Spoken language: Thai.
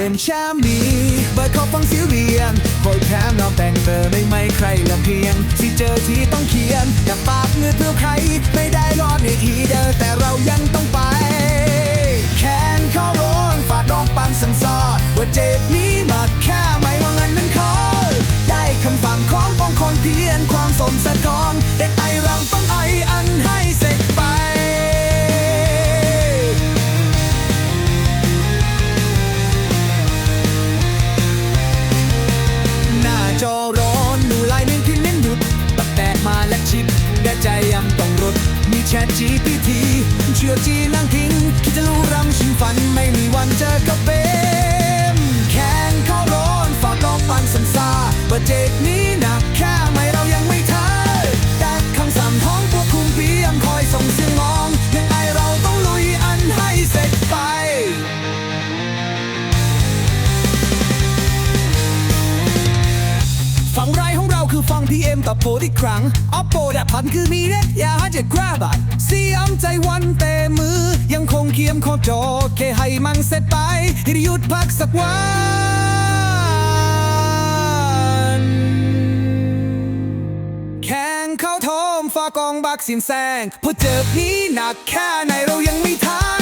ลื่นแชมนี้ เบิร์ดขาฟังเสียเรียนโคอยแพ้นอมแต่งเตอร์ไม่ไม่ใครละเพียง ที่เจอที่ต้องเคีย ทีเชื่อจีนั่งทิ้งคิดจะรู้รำชิงฝันไม่มี ฝั่ง PM ตับโพที่ครั้งออปโปดับพันคือมีเล็กอย่าหาจะกราบอะเสียมใจวันแต่มือ ยังคงเคียมขอบจอแค่ให้มันเสร็จไปให้หยุดพักสักวันแข่งเข้าโทมฝากองบักสินแซงพราะเจอพี่หนักแค่ไหนเรายังไม่ท้า